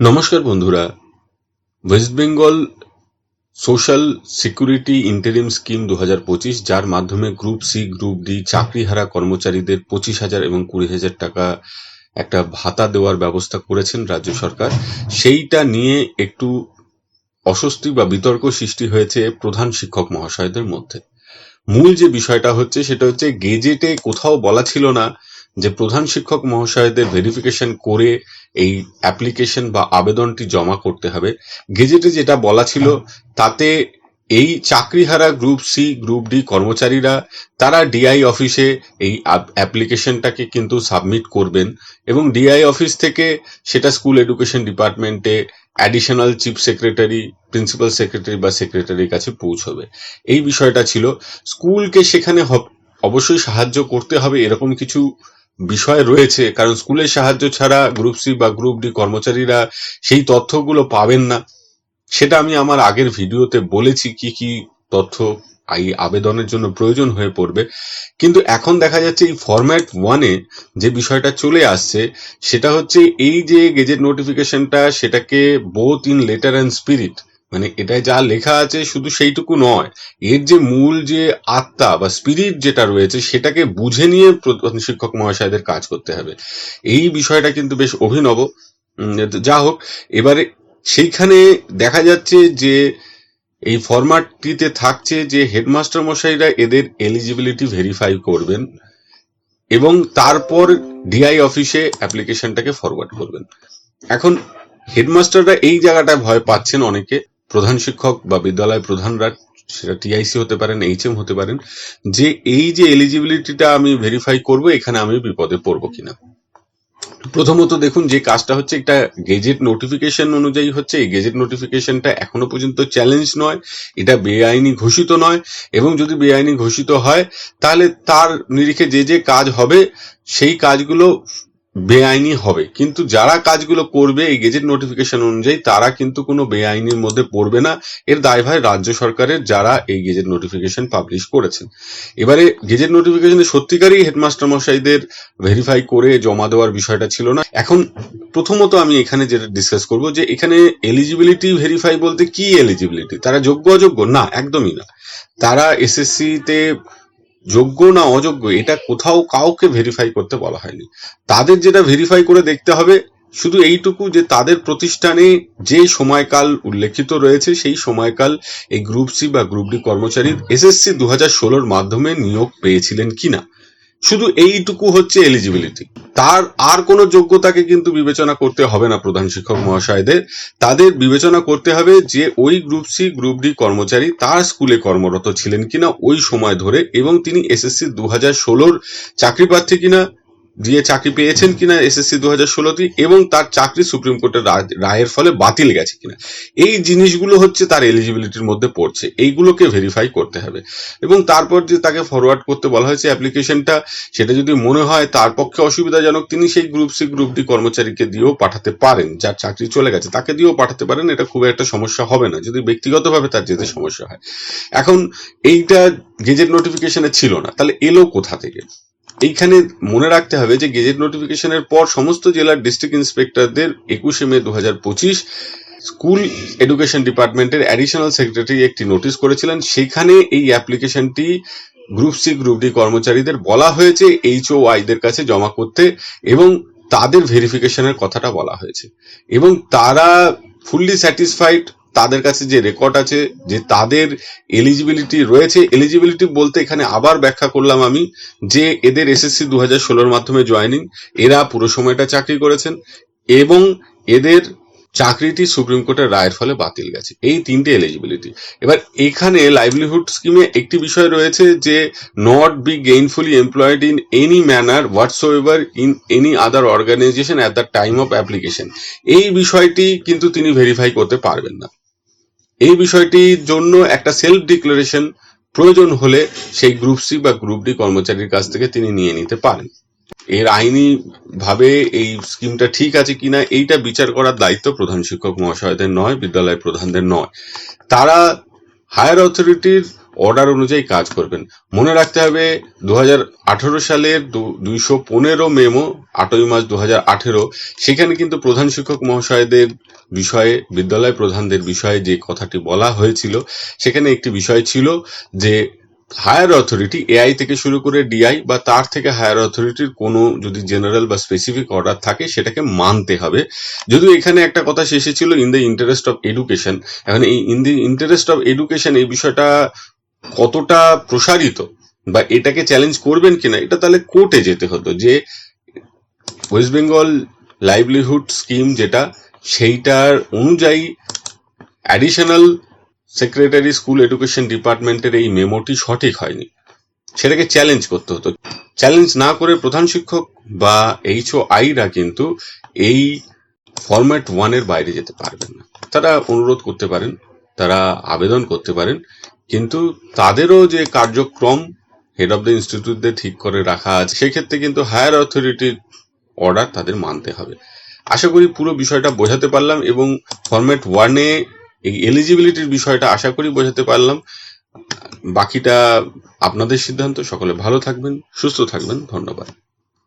নমস্কার বন্ধুরা। West Bengal social security interim scheme দু হাজার পঁচিশ, যার মাধ্যমে গ্রুপ সি গ্রুপ ডি চাকরিহারা কর্মচারীদের পঁচিশ হাজার এবং কুড়ি হাজার টাকা একটা ভাতা দেওয়ার ব্যবস্থা করেছেন রাজ্য সরকার। সেইটা নিয়ে একটু অস্বস্তি বা বিতর্ক সৃষ্টি হয়েছে প্রধান শিক্ষক মহাশয়দের মধ্যে। মূল যে বিষয়টা হচ্ছে, সেটা হচ্ছে গেজেটে কোথাও বলা ছিল না যে প্রধান শিক্ষক মহাশয়দের ভেরিফিকেশন করে এই অ্যাপ্লিকেশন বা আবেদনটি জমা করতে হবে। গেজেটে যেটা বলা ছিল, তাতে এই চাকরিহারা গ্রুপ সি গ্রুপ ডি কর্মচারীরা, তারা ডিআই অফিসে এই অ্যাপ্লিকেশনটাকে কিন্তু সাবমিট করবেন এবং ডিআই অফিস থেকে সেটা স্কুল এডুকেশন ডিপার্টমেন্টে additional chief secretary principal secretary বা সেক্রেটারির কাছে পৌঁছবে। এই বিষয়টা ছিল। স্কুলকে সেখানে অবশ্যই সাহায্য করতে হবে এরকম কিছু বিষয় রয়েছে, কারণ স্কুলের সাহায্য ছাড়া গ্রুপ সি বা গ্রুপ ডি কর্মচারীরা সেই তথ্যগুলো পাবেন না। সেটা আমি আমার আগের ভিডিওতে বলেছি কি কি তথ্য এই আবেদনের জন্য প্রয়োজন হয়ে পড়বে। কিন্তু এখন দেখা যাচ্ছে এই ফরম্যাট ওয়ানে যে বিষয়টা চলে আসছে, সেটা হচ্ছে এই যে গেজেট নোটিফিকেশনটা সেটাকে both in letter and spirit মানে এটা যা লেখা আছে শুধু সেইটুকু নয়, এর যে মূল যে আত্মা বা স্পিরিট যেটা রয়েছে সেটাকে বুঝে নিয়ে শিক্ষক মহাশয়দের কাজ করতে হবে। এই বিষয়টা কিন্তু বেশ অভিনব। যা হোক, এবারে সেইখানে দেখা যাচ্ছে যে এই ফরম্যাটটিতে থাকছে যে হেডমাস্টার মশাইরা এদের এলিজিবিলিটি ভেরিফাই করবেন এবং তারপর ডিআই অফিসে অ্যাপ্লিকেশনটাকে ফরওয়ার্ড করবেন। এখন হেডমাস্টাররা এই জায়গাটায় ভয় পাচ্ছেন অনেকে। প্রধান শিক্ষক বা বিদ্যালয় প্রধানরা, সেটা টিআইসি হতে পারেন, এইচএম হতে পারেন, যে এই যে এলিজিবিলিটিটা আমি ভেরিফাই করব, এখানে আমি বিপদে পড়ব কিনা। প্রথমত দেখুন, যে কাজটা হচ্ছে একটা গেজেট নোটিফিকেশন অনুযায়ী হচ্ছে, এই গেজেট নোটিফিকেশনটা এখনও পর্যন্ত চ্যালেঞ্জ নয়, এটা বেআইনি ঘোষিত নয়, এবং যদি বেআইনি ঘোষিত হয়, তাহলে তার নিরিখে যে যে কাজ হবে, সেই কাজগুলো বেআইনি হবে। কিন্তু যারা কাজগুলো করবে এই গেজেট নোটিফিকেশন অনুযায়ী, তারা কিন্তু কোনো বেআইনির মধ্যে পড়বে না। এর দায়ভার রাজ্য সরকারের যারা এই গেজেট নোটিফিকেশন পাবলিশ করেছেন। এবারে গেজেট নোটিফিকেশনে সত্যিকারই হেডমাস্টার মশাইদের ভেরিফাই করে জমা দেওয়ার বিষয়টা ছিল না। এখন প্রথমত আমি এখানে যেটা ডিসকাস করব যে এখানে এলিজিবিলিটি ভেরিফাই বলতে কি এলিজিবিলিটি তারা যোগ্য অযোগ্য? না, একদমই না। তারা এসএসসি তে যোগ্য না অযোগ্য, এটা কোথাও কাউকে ভেরিফাই করতে বলা হয়নি। তাদের যেটা ভেরিফাই করে দেখতে হবে, শুধু এইটুকু যে তাদের প্রতিষ্ঠানে যে সময়কাল উল্লেখিত রয়েছে, সেই সময়কাল এই গ্রুপ সি বা গ্রুপ ডি কর্মচারী এসএসসি দু হাজার ষোলোর মাধ্যমে নিয়োগ পেয়েছিলেন কিনা। শুধু এইটুকু হচ্ছে এলিজিবিলিটি তার আর কোনো যোগ্যতাকে কিন্তু বিবেচনা করতে হবে না প্রধান শিক্ষক মহাশয়দের। তাদের বিবেচনা করতে হবে যে ওই গ্রুপ সি গ্রুপ ডি কর্মচারী তার স্কুলে কর্মরত ছিলেন কিনা ওই সময় ধরে এবং তিনি এসএসসি দু হাজার ষোলোর চাকরি প্রার্থী কিনা দিয়ে চাকরি পেয়েছেন কিনা এসএসসি দু হাজার ষোলোতে এবং তার চাকরি সুপ্রিম কোর্টের রায়ের ফলে বাতিল গেছে কিনা। এই জিনিসগুলো হচ্ছে তার এলিজিবিলিটির মধ্যে পড়ছে। এইগুলোকে ভেরিফাই করতে হবে। এবং তারপর যে তাকে ফরওয়ার্ড করতে বলা হয়েছে অ্যাপ্লিকেশনটা সেটা যদি মনে হয় তার পক্ষে অসুবিধাজনক, তিনি সেই গ্রুপ সি গ্রুপ ডি কর্মচারীকে দিয়েও পাঠাতে পারেন, যার চাকরি চলে গেছে। তাকে দিয়েও পাঠাতে পারেন, এটা খুব একটা সমস্যা হবে না। যদি ব্যক্তিগতভাবে তার যেতে সমস্যা হয়। এখন এইটা গেজেট নোটিফিকেশনে ছিল না। তাহলে এলো কোথা থেকে? এইখানে মনে রাখতে হবে যে গেজেট নোটিফিকেশনের পর সমস্ত জেলার ডিস্ট্রিক্ট ইন্সপেক্টরদের একুশে মে দু হাজার পঁচিশ স্কুল এডুকেশন ডিপার্টমেন্টের অ্যাডিশনাল সেক্রেটারি একটি নোটিশ করেছিলেন। সেখানে এই অ্যাপ্লিকেশনটি গ্রুপ সি, গ্রুপ ডি কর্মচারীদের বলা হয়েছে, এইচ ও আইদের কাছে জমা করতে এবং তাদের ভেরিফিকেশনের কথাটা বলা হয়েছে। এবং তারা ফুললি স্যাটিসফাইড তাদের কাছে যে রেকর্ড আছে, যে তাদের এলিজিবিলিটি রয়েছে এলিজিবিলিটি বলতে এখানে আবার ব্যাখ্যা করলাম আমি, যে এদের এসএসসি দু হাজার ষোলোর মাধ্যমে জয়েনিং এরা পুরো সময়টা চাকরি করেছেন এবং এদের চাকরিটি সুপ্রিম কোর্টের রায়ের ফলে বাতিল গেছে। এই তিনটে এলিজিবিলিটি এবার এখানে লাইভলিহুড স্কিমে একটি বিষয় রয়েছে যে not be gainfully employed in any manner whatsoever in any other organisation at the time of application এই বিষয়টি কিন্তু তিনি ভেরিফাই করতে পারবেন না। এই বিষয়টির জন্য একটা সেলফ ডিক্লারেশন প্রয়োজন হলে সেই গ্রুপ সি বা গ্রুপ ডি কর্মচারীর কাছ থেকে তিনি নিয়ে নিতে পারেন। এর আইনি ভাবে এই স্কিমটা ঠিক আছে কিনা, এইটা বিচার করার দায়িত্ব প্রধান শিক্ষক মহাশয়দের নয় বিদ্যালয় প্রধানদের নয়। তারা হায়ার অথরিটির অর্ডার অনুযায়ী কাজ করবেন। মনে রাখতে হবে দু হাজার আঠেরো সালের দুইশো পনেরো মেমো, আটই মার্চ দু আঠেরো, সেখানে কিন্তু প্রধান শিক্ষক মহাশয়দের বিষয়ে, বিদ্যালয় প্রধানদের বিষয়ে যে কথাটি বলা হয়েছিল, সেখানে একটি বিষয় ছিল যে হায়ার অথরিটি এআই থেকে শুরু করে ডিআই বা তার থেকে হায়ার অথরিটির কোনো যদি জেনারেল বা স্পেসিফিক অর্ডার থাকে, সেটাকে মানতে হবে। যদিও এখানে একটা কথা শেষে ছিল in the interest of education এখন এই in the interest of education এই বিষয়টা কতটা প্রসারিত বা এটাকে চ্যালেঞ্জ করবেন কিনা, এটা তাহলে কোর্টে যেতে হতো যে ওয়েস্ট বেঙ্গল লাইভলিহুড স্কিম যেটা, সেইটার অনুযায়ী অ্যাডিশনাল সেক্রেটারি স্কুল এডুকেশন ডিপার্টমেন্টের এই মেমোটি সঠিক হয়নি। সেটাকে চ্যালেঞ্জ করতে হতো। চ্যালেঞ্জ না করে প্রধান শিক্ষক বা এইচও আইরা কিন্তু এই ফরম্যাট ওয়ানের বাইরে যেতে পারবেন না। তারা অনুরোধ করতে পারেন, তারা আবেদন করতে পারেন কিন্তু তাদেরও যে কার্যক্রম হেড অফ দ্য ইনস্টিটিউটদের ঠিক করে রাখা আছে, সেক্ষেত্রে কিন্তু হায়ার অথরিটির অর্ডার তাদের মানতে হবে। আশা করি পুরো বিষয়টা বোঝাতে পারলাম এবং ফরম্যাট ওয়ানে এই এলিজিবিলিটির বিষয়টা আশা করি বোঝাতে পারলাম। বাকিটা আপনাদের সিদ্ধান্ত। সকলে ভালো থাকবেন, সুস্থ থাকবেন। ধন্যবাদ।